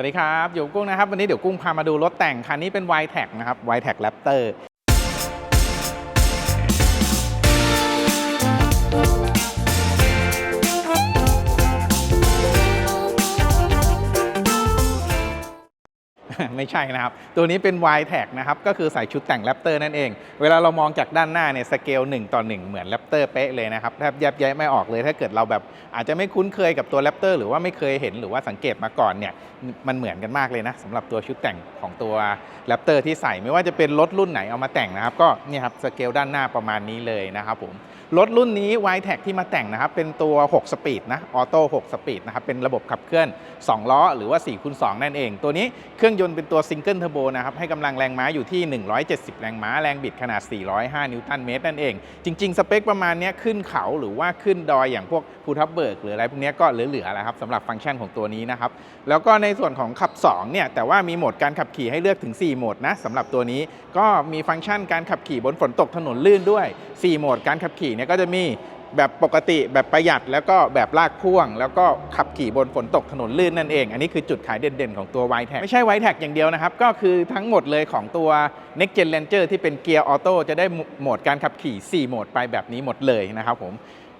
สวัสดีครับ อยู่กุ้งนะครับ วันนี้เดี๋ยวกุ้งพามาดูรถแต่งคันนี้เป็น y t e c นะครับ y t e c Raptor ไม่ใช่นะครับ ตัวนี้เป็น y t e c นะครับ ก็คือใส่ชุดแต่ง Raptor นั่นเอง เวลาเรามองจากด้านหน้าเนี่ยสเกล1ต่อ 1 เหมือน Raptor เป๊ะเลยนะครับแทบแยบแยะไม่ออกเลยถ้าเกิดเราแบบอาจจะไม่คุ้นเคยกับตัว Raptor หรือว่าไม่เคยเห็นหรือว่าสังเกตมาก่อนเนี่ยมันเหมือนกันมากเลยนะสำหรับตัวชุดแต่งของตัว Raptor ที่ใส่ไม่ว่าจะเป็นรถรุ่นไหนเอามาแต่งนะครับ ก็เนี่ยครับสเกลด้านหน้าประมาณนี้เลยนะครับผมรถรุ่นนี้ y t e c ที่มาแต่งนะครับเป็นตัว 6 สปีดนะออโต้6สปีดนะครับเป็นระบบขับเคลื่อน 2 ล้อ หรือว่า4คูณ2นั่นเอง ตัวนี้เครื่องยนต์เป็นตัวซิงเกิลเทอร์โบนะครับให้กำลังแรงม้าอยู่ที่ 170 แรงม้าแรงบิดขนาด 405 นิวตันเมตรนั่นเอง จริง ๆ สเปคประมาณนี้ขึ้นเขาหรือว่าขึ้นดอยอย่างพวกภูทับเบิก หรืออะไรพวกนี้ก็เหลือๆแล้วครับสำหรับฟังก์ชันของตัวนี้นะครับ แล้วก็ในส่วนของขับ2เนี่ยแต่ว่ามีโหมดการขับขี่ให้เลือกถึง 4 โหมดนะสำหรับตัวนี้ก็มีฟังก์ชันการขับขี่บนฝนตกถนนลื่นด้วย 4 โหมดการขับขี่เนี่ยก็จะมี แบบปกติแบบประหยัดแล้วก็แบบลากพ่วง แล้วก็ขับขี่บนฝนตกถนนลื่นนั่นเอง อันนี้คือจุดขายเด่นๆของตัว y t e c ไม่ใช่ y t e c อย่างเดียวนะครับ ก็คือทั้งหมดเลยของตัว Next Gen Ranger ที่เป็นเกียร์ออโต้จะได้โหมดการขับขี่ 4 โหมดไปแบบนี้หมดเลยนะครับผม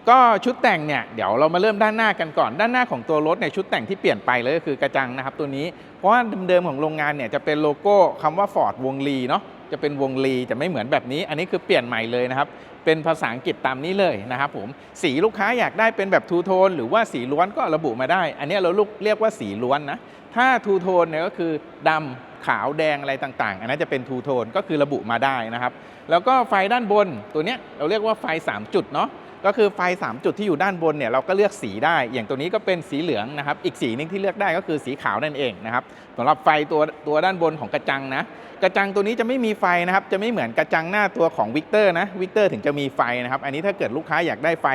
ก็ชุดแต่งเนี่ยเดี๋ยวเรามาเริ่มด้านหน้ากันก่อน ด้านหน้าของตัวรถเนี่ยชุดแต่งที่เปลี่ยนไปเลยก็คือกระจังนะครับตัวนี้เพราะว่าเดิมๆของโรงงานเนี่ยจะเป็นโลโก้คำว่า Ford วงลีเนาะ จะเป็นวงลีจะไม่เหมือนแบบนี้ อันนี้คือเปลี่ยนใหม่เลยนะครับ เป็นภาษาอังกฤษตามนี้เลยนะครับผมสีลูกค้าอยากได้เป็นแบบทูโทนหรือว่าสีล้วนก็ระบุมาได้ อันนี้เราเรียกว่าสีล้วนนะถ้าทูโทนเนี่ยก็คือดำ ขาวแดงอะไรต่างๆ อันนั้นจะเป็นทูโทนก็คือระบุมาได้นะครับ แล้วก็ไฟด้านบนตัวเนี้ยเราเรียกว่าไฟ 3 จุดเนาะก็คือไฟ 3 จุดที่อยู่ด้านบนเนี่ยเราก็เลือกสีได้ อย่างตัวนี้ก็เป็นสีเหลืองนะครับ อีกสีหนึงที่เลือกได้ก็คือสีขาวนั่นเองนะครับสำหรับไฟตัวตัวด้านบนของกระจังนะ กระจังตัวนี้จะไม่มีไฟนะครับ จะไม่เหมือนกระจังหน้าตัวของวิกเตอร์นะ วิกเตอร์ถึงจะมีไฟนะครับ อันนี้ถ้าเกิดลูกค้าอยากได้ไฟ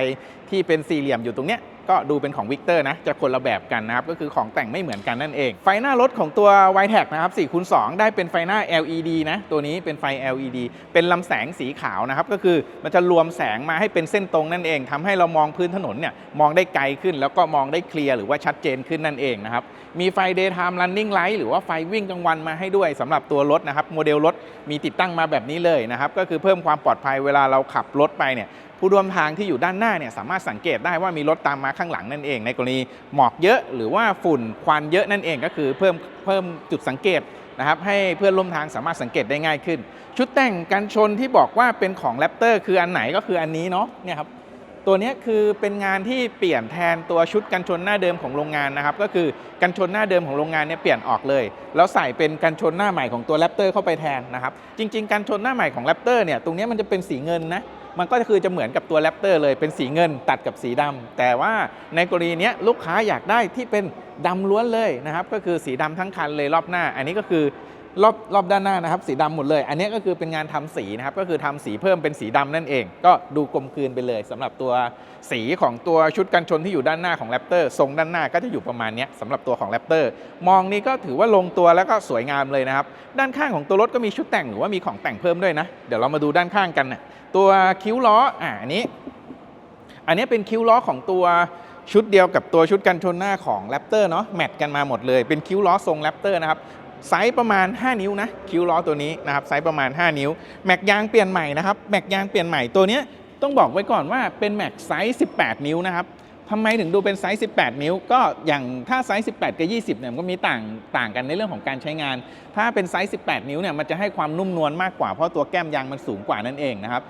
ที่เป็นสี่เหลี่ยมอยู่ตรงเนี้ย ก็ดูเป็นของวิกเตอร์นะ จะคนละแบบกันนะครับ ก็คือของแต่งไม่เหมือนกันนั่นเอง ไฟหน้ารถของตัว y t e c นะครับ4คูณ2ได้เป็นไฟหน้า LED นะ ตัวนี้เป็นไฟ LED เป็นลำแสงสีขาวนะครับ ก็คือมันจะรวมแสงมาให้เป็นเส้นตรงนั่นเองทำให้เรามองพื้นถนนเนี่ยมองได้ไกลขึ้น แล้วก็มองได้เคลียร์หรือว่าชัดเจนขึ้นนั่นเองนะครับ มีไฟ daytime running light หรือว่าไฟวิ่งกลางวันมาให้ด้วยสำหรับตัวรถนะครับโมเดลรถมีติดตั้งมาแบบนี้เลยนะครับ ก็คือเพิ่มความปลอดภัยเวลาเราขับรถไปเนี่ยผู้ร่วมทางที่อยู่ด้านหน้าเนี่ยสามารถสังเกตได้ว่ามีรถตามมาข้างหลังนั่นเอง ในกรณีหมอกเยอะหรือว่าฝุ่นควันเยอะนั่นเองก็คือเพิ่มเพิ่มจุดสังเกตนะครับให้เพื่อนร่วมทางสามารถสังเกตได้ง่ายขึ้น ชุดแต่งกันชนที่บอกว่าเป็นของแรปเตอร์คืออันไหนก็คืออันนี้เนาะเนี่ยครับ ตัวนี้คือเป็นงานที่เปลี่ยนแทนตัวชุดกันชนหน้าเดิมของโรงงานนะครับ ก็คือกันชนหน้าเดิมของโรงงานเนี่ยเปลี่ยนออกเลย แล้วใส่เป็นกันชนหน้าใหม่ของตัวแรปเตอร์เข้าไปแทนนะครับ จริง ๆ กันชนหน้าใหม่ของแรปเตอร์เนี่ยตรงนี้มันจะเป็นสีเงินนะมันก็คือจะเหมือนกับตัวแรปเตอร์เลยเป็นสีเงินตัดกับสีดำแต่ว่าในกรณีนี้ลูกค้าอยากได้ที่เป็นดำล้วนเลยนะครับ ก็คือสีดำทั้งคันเลยรอบหน้า อันนี้ก็คือ รอบรอบด้านหน้านะครับสีดำหมดเลย อันนี้ก็คือเป็นงานทำสีนะครับก็คือทำสีเพิ่มเป็นสีดำนั่นเอง ก็ดูกลมกลืนไปเลยสำหรับตัวสีของตัวชุดกันชนที่อยู่ด้านหน้าของแรปเตอร์ทรงด้านหน้าก็จะอยู่ประมาณนี้สำหรับตัวของแรปเตอร์มองนี้ก็ถือว่าลงตัวแล้วก็สวยงามเลยนะครับ ด้านข้างของตัวรถก็มีชุดแต่งหรือว่ามีของแต่งเพิ่มด้วยนะ เดี๋ยวเรามาดูด้านข้างกันนะตัวคิ้วล้ออ่าอันนี้ อันนี้เป็นคิ้วล้อของตัวชุดเดียวกับตัวชุดกันชนหน้าของแรปเตอร์เนาะแมทกันมาหมดเลยเป็นคิ้วล้อทรงแรปเตอร์นะครับ ไซส์ประมาณ 5 นิ้วนะคิ้วล้อตัวนี้นะครับไซส์ประมาณ 5 นิ้ว แม็กยางเปลี่ยนใหม่นะครับแม็กยางเปลี่ยนใหม่ตัวเนี้ยต้องบอกไว้ก่อนว่าเป็นแม็กไซส์18 นิ้วนะครับทำไมถึงดูเป็นไซส์ 18 นิ้ว ก็อย่างถ้าไซส์ 18 กับ 20 เนี่ยมันก็มีต่างต่างกันในเรื่องของการใช้งาน ถ้าเป็นไซส์ 18 นิ้วเนี่ยมันจะให้ความนุ่มนวลมากกว่าเพราะตัวแก้มยางมันสูงกว่านั่นเองนะครับ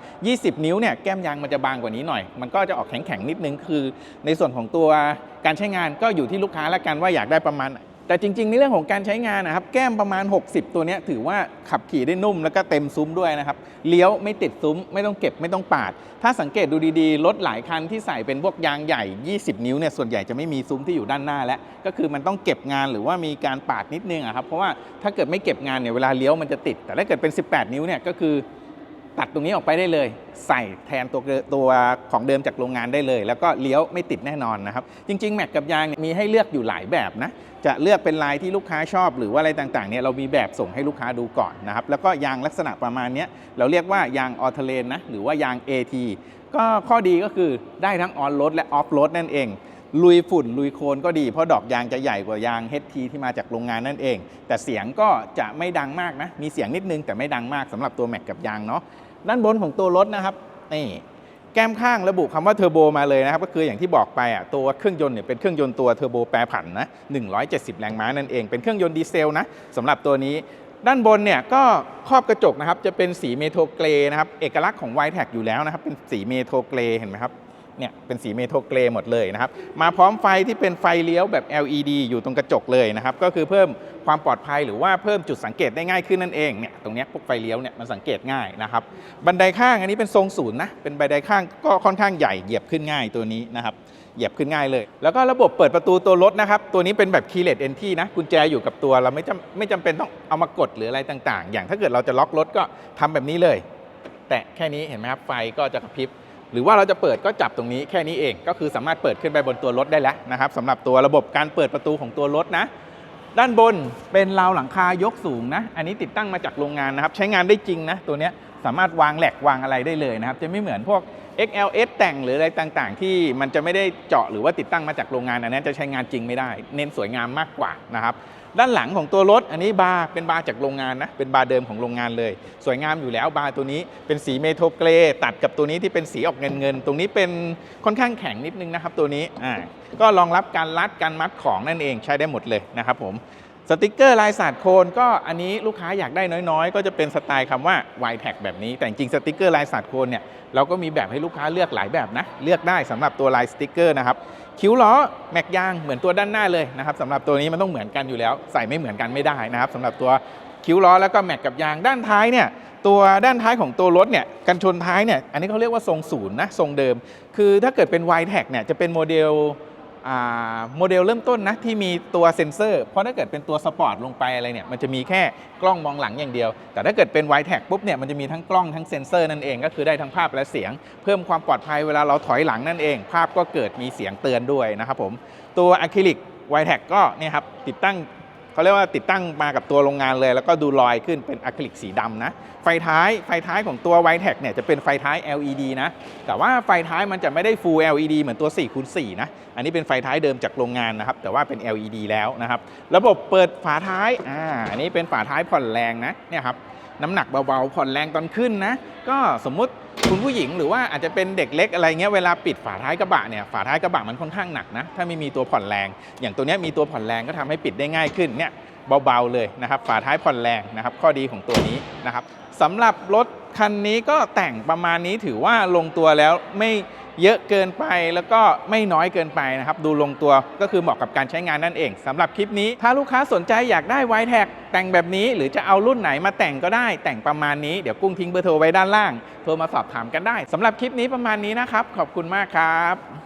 20 นิ้วเนี่ยแก้มยางมันจะบางกว่านี้หน่อย มันก็จะออกแข็งๆนิดนึงคือ ในส่วนของตัวการใช้งานก็อยู่ที่ลูกค้าละกันว่าอยากได้ประมาณ แต่จริง ๆ ในเรื่องของการใช้งานนะครับ แก้มประมาณ 60 ตัวนี้ถือว่าขับขี่ได้นุ่มแล้วก็เต็มซุ้มด้วยนะครับเลี้ยวไม่ติดซุ้ม ไม่ต้องเก็บไม่ต้องปาด ถ้าสังเกตดูดีๆ รถหลายคันที่ใส่เป็นพวกยางใหญ่ 20 นิ้วเนี่ยส่วนใหญ่จะไม่มีซุ้มที่อยู่ด้านหน้าแล้ว ก็คือมันต้องเก็บงานหรือว่ามีการปาดนิดนึงอะครับเพราะว่าถ้าเกิดไม่เก็บงานเนี่ยเวลาเลี้ยวมันจะติด แต่ถ้าเกิดเป็น 18 นิ้วเนี่ยก็คือ ตัดตรงนี้ออกไปได้เลย ใส่แทนตัวตัวของเดิมจากโรงงานได้เลย แล้วก็เลี้ยวไม่ติดแน่นอนนะครับ จริง ๆ แม็กกับยางมีให้เลือกอยู่หลายแบบนะ จะเลือกเป็นลายที่ลูกค้าชอบ หรือว่าอะไรต่างๆเนี่ยเรามีแบบส่งให้ลูกค้าดูก่อนนะครับ แล้วก็ยางลักษณะประมาณนี้เราเรียกว่ายางออเทเลนนะหรือว่ายาง AT ก็ข้อดีก็คือได้ทั้งออนโรดและออฟโรดนั่นเองลุยฝุ่นลุยโคลนก็ดีเพราะดอกยางจะใหญ่กว่ายาง HT ที่มาจากโรงงานนั่นเอง แต่เสียงก็จะไม่ดังมากนะ มีเสียงนิดนึงแต่ไม่ดังมากสำหรับตัวแม็กกับยางเนาะ ด้านบนของตัวรถนะครับนี่แก้มข้างระบุคำว่าเทอร์โบมาเลยนะครับ ก็คืออย่างที่บอกไปอะตัวเครื่องยนต์เนี่ยเป็นเครื่องยนต์ตัวเทอร์โบแปรผันนะ170 แรงม้านั่นเองเป็นเครื่องยนต์ดีเซลนะสำหรับตัวนี้ด้านบนเนี่ยก็ครอบกระจกนะครับจะเป็นสีเมโทเกรนะครับเอกลักษณ์ของ y t e c อยู่แล้วนะครับเป็นสีเมโทเกรเห็นไหมครับ เนี่ยเป็นสีเมโทเกรย์หมดเลยนะครับ มาพร้อมไฟที่เป็นไฟเลี้ยวแบบ LED อยู่ตรงกระจกเลยนะครับ ก็คือเพิ่มความปลอดภัยหรือว่าเพิ่มจุดสังเกตได้ง่ายขึ้นนั่นเองเนี่ยตรงนี้พวกไฟเลี้ยวเนี่ยมันสังเกตง่ายนะครับ บันไดข้างอันนี้เป็นทรงศูนย์นะเป็นบันไดข้างก็ค่อนข้างใหญ่เหยียบขึ้นง่ายตัวนี้นะครับเหยียบขึ้นง่ายเลย แล้วก็ระบบเปิดประตูตัวรถนะครับ ตัวนี้เป็นแบบ keyless entry นะ กุญแจอยู่กับตัว เราไม่จำไม่จำเป็นต้องเอามากดหรืออะไรต่าง ๆ อย่างถ้าเกิดเราจะล็อกรถก็ทำแบบนี้เลย แตะแค่นี้เห็นไหมครับ ไฟก็จะกระพริบ หรือว่าเราจะเปิดก็จับตรงนี้แค่นี้เองก็คือสามารถเปิดขึ้นไปบนตัวรถได้แล้วนะครับสำหรับตัวระบบการเปิดประตูของตัวรถนะ ด้านบนเป็นราวหลังคายกสูงนะ อันนี้ติดตั้งมาจากโรงงานนะครับ ใช้งานได้จริงนะตัวเนี้ย สามารถวางแหลกวางอะไรได้เลยนะครับ จะไม่เหมือนพวก XLS แต่งหรืออะไรต่างๆ ที่มันจะไม่ได้เจาะหรือว่าติดตั้งมาจากโรงงานอันนั้นจะใช้งานจริงไม่ได้ เน้นสวยงามมากกว่านะครับด้านหลังของตัวรถอันนี้บาร์เป็นบาร์จากโรงงานนะเป็นบาร์เดิมของโรงงานเลย สวยงามอยู่แล้วบาร์ตัวนี้เป็นสีเมโทเกรตัดกับตัวนี้ที่เป็นสีออกเงินเงินๆตรงนี้เป็นค่อนข้างแข็งนิดนึงนะครับตัวนี้อ่าก็รองรับการรัดการมัดของนั่นเองใช้ได้หมดเลยนะครับผม สติกเกอร์ลายสาดโคนก็อันนี้ลูกค้าอยากได้น้อยๆ ก็จะเป็นสไตล์คำว่า y t a g แบบนี้ แต่จริงสติกเกอร์ลายสาดโคนเนี่ยเราก็มีแบบให้ลูกค้าเลือกหลายแบบนะ เลือกได้สำหรับตัวลายสติกเกอร์นะครับคิ้วล้อแม็กยางเหมือนตัวด้านหน้าเลยนะครับสำหรับตัวนี้มันต้องเหมือนกันอยู่แล้ว ใส่ไม่เหมือนกันไม่ได้นะครับสำหรับตัวคิ้วล้อแล้วก็แม็กกับยางด้านท้ายเนี่ยตัวด้านท้ายของตัวรถเนี่ยกันชนท้ายเนี่ยอันนี้เขาเรียกว่าทรงศูนย์นะทรงเดิม คือถ้าเกิดเป็น y t a g เนี่ยจะเป็นโมเดล โมเดลเริ่มต้นนะที่มีตัวเซ็นเซอร์ เพราะถ้าเกิดเป็นตัวสปอร์ตลงไปอะไรเนี่ยมันจะมีแค่กล้องมองหลังอย่างเดียว แต่ถ้าเกิดเป็นไวท์แท็กปุ๊บเนี่ยมันจะมีทั้งกล้องทั้งเซ็นเซอร์นั่นเองก็คือได้ทั้งภาพและเสียง เพิ่มความปลอดภัยเวลาเราถอยหลังนั่นเอง ภาพก็เกิดมีเสียงเตือนด้วยนะครับผมตัวอะคริลิก y t a g ก็เนี่ยครับติดตั้ง เขาเรียกว่าติดตั้งมากับตัวโรงงานเลย แล้วก็ดูลอยขึ้นเป็นอะคริลิกสีดำนะ ไฟท้ายไฟท้ายของตัว y t e c เนี่ยจะเป็นไฟท้าย LED นะ แต่ว่าไฟท้ายมันจะไม่ได้ Full LED เหมือนตัว4คูณ4นะ อันนี้เป็นไฟท้ายเดิมจากโรงงานนะครับ แต่ว่าเป็น LED แล้วนะครับ ระบบเปิดฝาท้าย อ่า อันนี้เป็นฝาท้ายผ่อนแรงนะ เนี่ยครับ น้ำหนักเบาๆผ่อนแรงตอนขึ้นนะ ก็สมมุติคุณผู้หญิงหรือว่าอาจจะเป็นเด็กเล็กอะไรเงี้ยเวลาปิดฝาท้ายกระบะเนี่ยฝาท้ายกระบะมันค่อนข้างหนักนะถ้าไม่มีตัวผ่อนแรง อย่างตัวนี้มีตัวผ่อนแรงก็ทำให้ปิดได้ง่ายขึ้นเนี่ยเบาๆเลยนะครับฝาท้ายผ่อนแรงนะครับข้อดีของตัวนี้นะครับสำหรับรถคันนี้ก็แต่งประมาณนี้ถือว่าลงตัวแล้วไม่ เยอะเกินไปแล้วก็ไม่น้อยเกินไปนะครับดูลงตัวก็คือเหมาะกับการใช้งานนั่นเองสำหรับคลิปนี้ ถ้าลูกค้าสนใจอยากได้ไวแท็กแต่งแบบนี้หรือจะเอารุ่นไหนมาแต่งก็ได้ แต่งประมาณนี้เดี๋ยวกุ้งทิ้งเบอร์โทรไว้ด้านล่างโทรมาสอบถามกันได้สำหรับคลิปนี้ประมาณนี้นะครับขอบคุณมากครับ